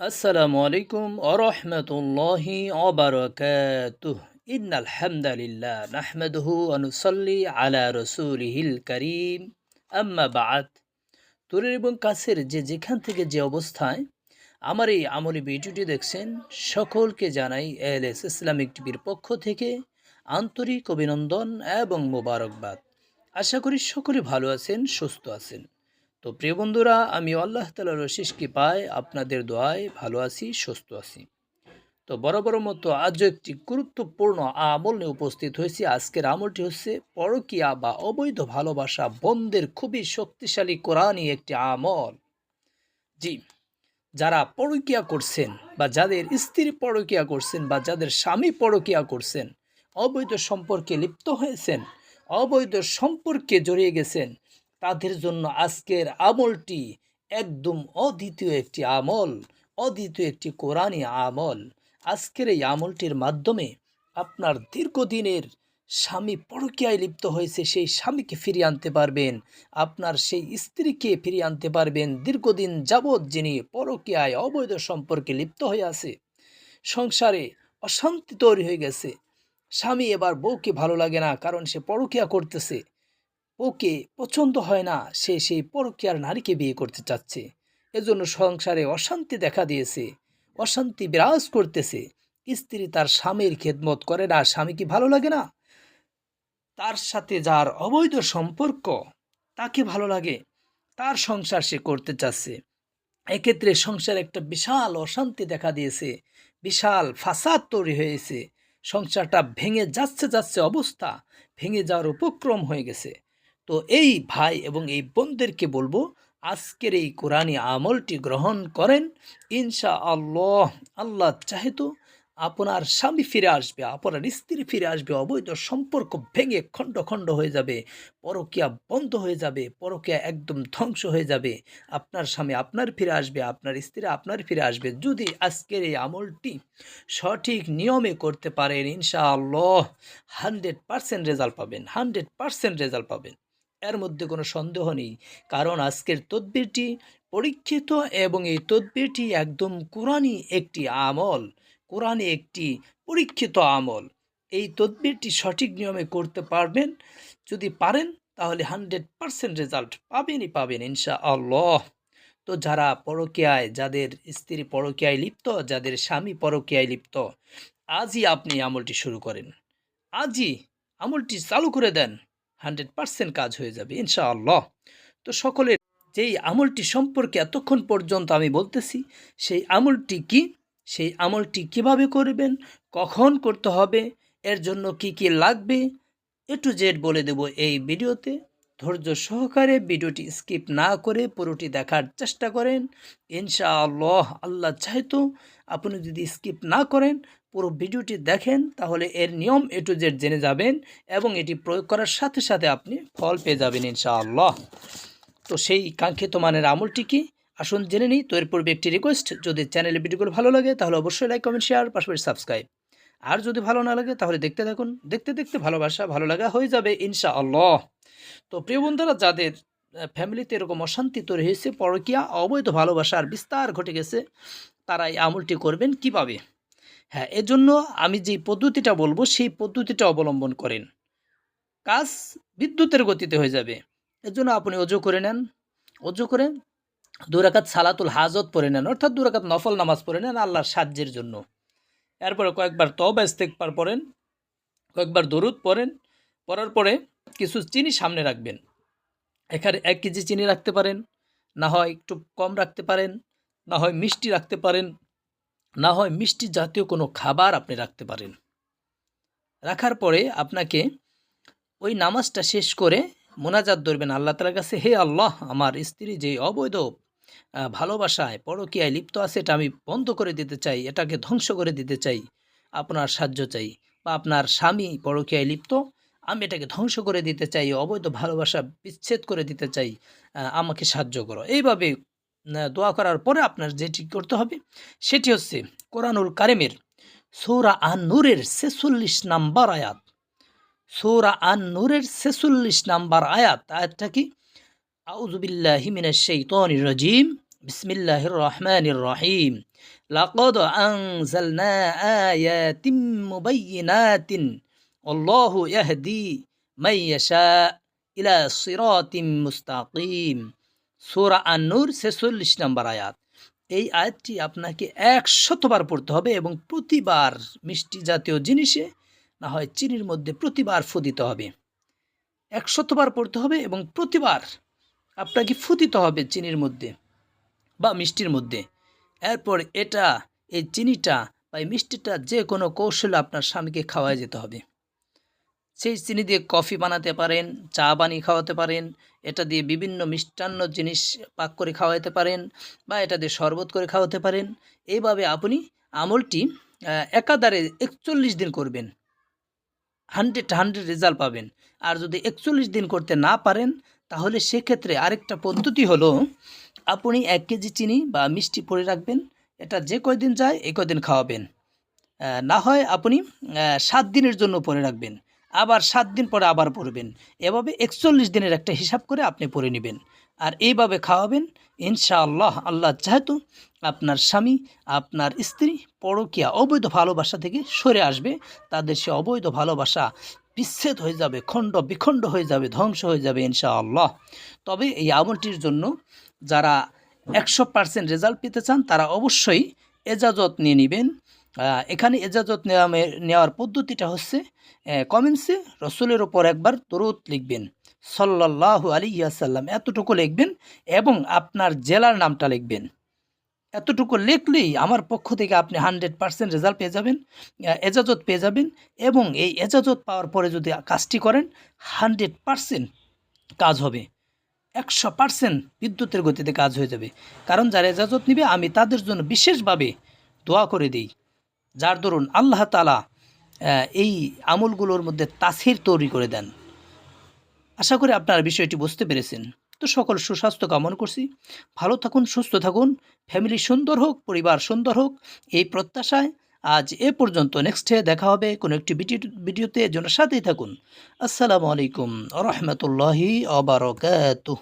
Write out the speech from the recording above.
আসসালামু আলাইকুম আরহামতুল্লাহি ইন্নাল ইন নাহমাদুহু ওয়া অনুসল্লি আলা রাসূলিহিল কারীম। আম্মা বাদ। তোরের এবং কাছের যে যেখান থেকে যে অবস্থায় আমার এই আমলি ভিডিওটি দেখছেন, সকলকে জানাই এল এস ইসলামিক টিভির পক্ষ থেকে আন্তরিক অভিনন্দন এবং মোবারকবাদ। আশা করি সকলে ভালো আছেন, সুস্থ আছেন। তো প্রিয় বন্ধুরা, আমি আল্লাহ তালার শেষ পায় আপনাদের দোয়ায় ভালো আছি, সুস্থ আছি। তো বরাবর মতো আজও একটি গুরুত্বপূর্ণ আমল নিয়ে উপস্থিত হয়েছি। আজকের আমলটি হচ্ছে পরকিয়া বা অবৈধ ভালোবাসা বন্ধের খুবই শক্তিশালী কোরআনই একটি আমল। জি, যারা পরকিয়া করছেন বা যাদের স্ত্রী পরকিয়া করছেন বা যাদের স্বামী পরকিয়া করছেন, অবৈধ সম্পর্কে লিপ্ত হয়েছেন, অবৈধ সম্পর্কে জড়িয়ে গেছেন তাদের জন্য আজকের আমলটি একদম অদ্বিতীয় একটি আমল, অদ্বিতীয় একটি কোরআনী আমল। আজকের এই আমলটির মাধ্যমে আপনার দীর্ঘদিনের স্বামী পরকীয়ায় লিপ্ত হয়েছে, সেই স্বামীকে ফিরিয়ে আনতে পারবেন। আপনার সেই স্ত্রীকে ফিরিয়ে আনতে পারবেন। দীর্ঘদিন যাবৎ যিনি পরকীয়ায় অবৈধ সম্পর্কে লিপ্ত হয়ে আছে, সংসারে অশান্তি তৈরি হয়ে গেছে। স্বামী এবার বউকে ভালো লাগে না, কারণ সে পরকীয়া করতেছে। ওকে পছন্দ হয় না, সে সেই পরকীয়ার নারীকে বিয়ে করতে চাচ্ছে। এজন্য সংসারে অশান্তি দেখা দিয়েছে, অশান্তি বিরাজ করতেছে। স্ত্রী তার স্বামীর খেদমত করে না, স্বামী কি ভালো লাগে না? তার সাথে যার অবৈধ সম্পর্ক, তাকে ভালো লাগে। তার সংসার সে করতে চাচ্ছে। এক্ষেত্রে সংসার একটা বিশাল অশান্তি দেখা দিয়েছে, বিশাল ফাসাদ তৈরি হয়েছে। সংসারটা ভেঙে যাচ্ছে যাচ্ছে অবস্থা, ভেঙে যাওয়ার উপক্রম হয়ে গেছে। তো এই ভাই এবং এই বোনদেরকে বলব, আজকের এই কোরআনী আমলটি গ্রহণ করেন। ইনশা আল্লাহ আল্লাহ চাহে তো আপনার স্বামী ফিরে আসবে, আপনার স্ত্রী ফিরে আসবে, অবৈধ সম্পর্ক ভেঙে খণ্ড খণ্ড হয়ে যাবে, পরকিয়া বন্ধ হয়ে যাবে, পরকিয়া একদম ধ্বংস হয়ে যাবে। আপনার স্বামী আপনার ফিরে আসবে, আপনার স্ত্রী আপনার ফিরে আসবে। যদি আজকের এই আমলটি সঠিক নিয়মে করতে পারেন ইনশা আল্লাহ হান্ড্রেড পারসেন্ট রেজাল্ট পাবেন, হান্ড্রেড পারসেন্ট রেজাল্ট পাবেন। এর মধ্যে কোনো সন্দেহ নেই। কারণ আজকের তদ্বিরটি পরীক্ষিত এবং এই তদ্বিরটি একদম কোরআনই একটি আমল, কোরআনে একটি পরীক্ষিত আমল। এই তদ্বিরটি সঠিক নিয়মে করতে পারবেন, যদি পারেন তাহলে হান্ড্রেড পারসেন্ট রেজাল্ট পাবেনই পাবেন ইনশা আল্লাহ তো যারা পরকীয়ায়, যাদের স্ত্রী পরকীয়ায় লিপ্ত, যাদের স্বামী পরকীয়ায় লিপ্ত, আজই আপনি আমলটি শুরু করেন। আজই আমলটি চালু করে দেন। হান্ড্রেড পারসেন্ট কাজ হয়ে যাবে, ইনশাআল্লাহ। তো সকলের যেই আমলটি সম্পর্কে এতক্ষণ পর্যন্ত আমি বলতেছি, সেই আমলটি কি? সেই আমলটি কীভাবে করবেন? কখন করতে হবে? এর জন্য কি কি লাগবে? এ টু জেড বলে দেব এই ভিডিওতে। ধৈর্য সহকারে ভিডিওটি স্কিপ না করে পুরোটি দেখার চেষ্টা করেন। ইনশাআল্লাহ, আল্লাহ চাইতো আপনি যদি স্কিপ না করেন পুরো ভিডিওটি দেখেন, তাহলে এর নিয়ম এ টু জেড জেনে যাবেন এবং এটি প্রয়োগ করার সাথে সাথে আপনি ফল পেয়ে যাবেন ইনশাআল্লাহ। তো সেই কাঙ্ক্ষিত মানের আমলটি কি? আসুন জেনে নিই। তো এর পূর্বে একটি রিকোয়েস্ট যদি চ্যানেলের ভিডিওগুলো ভালো লাগে, তাহলে অবশ্যই লাইক কমেন্ট শেয়ার পাশাপাশি সাবস্ক্রাইব আর যদি ভালো না লাগে, তাহলে দেখতে দেখুন দেখতে দেখতে ভালোবাসা, ভালো লাগা হয়ে যাবে ইনশা আল্লাহ তো প্রিয় বন্ধুরা, যাদের ফ্যামিলিতে এরকম অশান্তি তৈরি হয়েছে, পরকিয়া, অবৈধ ভালোবাসার বিস্তার ঘটে গেছে, তারা এই আমলটি করবেন কীভাবে? হ্যাঁ এজন্য আমি যে পদ্ধতিটা বলব, সেই পদ্ধতিটা অবলম্বন করেন। কাজ বিদ্যুতের গতিতে হয়ে যাবে। এজন্য আপনি অজু করে নেন। অজু করে দুরাকাত সালাতুল হাজত পড়ে নেন, অর্থাৎ দুরাকাত নফল নামাজ পড়ে নেন আল্লাহর সাহায্যের জন্য। এরপরে কয়েকবার তবা ইস্তেকবার পড়েন, কয়েকবার দরুদ পড়েন, পড়ার পরে কিছু চিনি সামনে রাখবেন। এখানে এক কেজি চিনি রাখতে পারেন, না হয় একটু কম রাখতে পারেন, না হয় মিষ্টি রাখতে পারেন না হয় মিষ্টি জাতীয় কোনো খাবার আপনি রাখতে পারেন। রাখার পরে আপনাকে ওই নামাজটা শেষ করে মোনাজাত ধরবেন আল্লাহ তালার কাছে, হে আল্লাহ, আমার স্ত্রী যে অবৈধ ভালোবাসায় পরকীয়ায় লিপ্ত আছে, এটা আমি বন্ধ করে দিতে চাই, এটাকে ধ্বংস করে দিতে চাই, আপনার সাহায্য চাই বা আপনার স্বামী পরকীয়ায় লিপ্ত, আমি এটাকে ধ্বংস করে দিতে চাই, অবৈধ ভালোবাসা বিচ্ছেদ করে দিতে চাই আমাকে সাহায্য করো। এইভাবে দোয়া করার পরে আপনার যেটি করতে হবে, সেটি হচ্ছে কোরআনুল কারিমের সৌরা আন নূরের ছেচল্লিশ নাম্বার আয়াত। সৌরা আন নূরের ছেচল্লিশ নাম্বার আয়াত, আয়াতটা কি? আউজুবিল্লাহিমিনাশাইতানির বিসমিল্লাহির রহমানির রহিম। লাকদ আনজালনা আয়াতিম মুবাইয়িনাতিন। আল্লাহু ইয়াহদি মাইয়াশা ইলা সিরাতিম মুস্তাকিম। সোরা আন্নুর ছেচল্লিশ নম্বর আয়াত। এই আয়াতটি আপনাকে একশতবার পড়তে হবে এবং প্রতিবার মিষ্টি জাতীয় জিনিসে, না হয় চিনির মধ্যে প্রতিবার ফুদিতে হবে। একশতবার পড়তে হবে এবং প্রতিবার আপনাকে ফুদিতে হবে চিনির মধ্যে বা মিষ্টির মধ্যে। এরপর এটা, এই চিনিটা বা এই মিষ্টিটা যে কোনো কৌশলে আপনার স্বামীকে খাওয়ায় যেতে হবে। সেই চিনি দিয়ে কফি বানাতে পারেন, চা বানিয়ে খাওয়াতে পারেন, এটা দিয়ে বিভিন্ন মিষ্টান্ন জিনিস পাক করে খাওয়াতে পারেন বা এটা দিয়ে শরবত করে খাওয়াতে পারেন। এইভাবে আপনি আমলটি একাধারে একচল্লিশ দিন করবেন। হান্ড্রেড হান্ড্রেড রেজাল্ট পাবেন। আর যদি একচল্লিশ দিন করতে না পারেন, তাহলে সেক্ষেত্রে আরেকটা পদ্ধতি হলো, আপনি এক কেজি চিনি বা মিষ্টি পরে রাখবেন, এটা যে কয়দিন যায় এই কয়দিন খাওয়াবেন। না হয় আপনি সাত দিনের জন্য পরে রাখবেন। আবার সাত দিন পরে আবার পড়বেন। এভাবে একচল্লিশ দিনের একটা হিসাব করে আপনি পরে নেবেন। আর এইভাবে খাওয়াবেন, ইনশাআল্লাহ আল্লাহ যেহেতু আপনার স্বামী, আপনার স্ত্রী পরকীয়া, অবৈধ ভালোবাসা থেকে সরে আসবে, তাদের সে অবৈধ ভালোবাসা বিচ্ছেদ হয়ে যাবে, খণ্ড বিখণ্ড হয়ে যাবে, ধ্বংস হয়ে যাবে, ইনশাআল্লাহ। তবে এই আমলটির জন্য যারা একশো পার্সেন্ট রেজাল্ট পেতে চান, তারা অবশ্যই এজাজত নিয়ে নেবেন। এখানে এজাজত নেওয়া নেওয়ার পদ্ধতিটা হচ্ছে কমেন্টসে রসুলের ওপর একবার দরুদ লিখবেন, সাল্লাল্লাহু আলাইহি আসাল্লাম এতটুকু লিখবেন এবং আপনার জেলার নামটা লিখবেন। এতটুকু লিখলেই আমার পক্ষ থেকে আপনি হান্ড্রেড পার্সেন্ট রেজাল্ট পেয়ে যাবেন এজাজত পেয়ে যাবেন এবং এই এজাজত পাওয়ার পরে যদি কাজটি করেন হান্ড্রেড পার্সেন্ট কাজ হবে। একশো পার্সেন্ট বিদ্যুতের গতিতে কাজ হয়ে যাবে। কারণ যারা এজাজত নিবে, আমি তাদের জন্য বিশেষভাবে দোয়া করে দিই। যার দরুন আল্লাহ তালা এই আমলগুলোর মধ্যে তাসির তৈরি করে দেন। আশা করি আপনারা বিষয়টি বুঝতে পেরেছেন। তো সকল সুস্বাস্থ্য কামনা করছি। ভালো থাকুন, সুস্থ থাকুন। ফ্যামিলি সুন্দর হোক, পরিবার সুন্দর হোক। এই প্রত্যাশায় আজ এ পর্যন্ত। নেক্সটে দেখা হবে কোনো একটি ভিডিও, ভিডিওতে। জন্য সাথেই থাকুন। আসসালামু আলাইকুম রহমতুল্লাহি আবরকাতুহ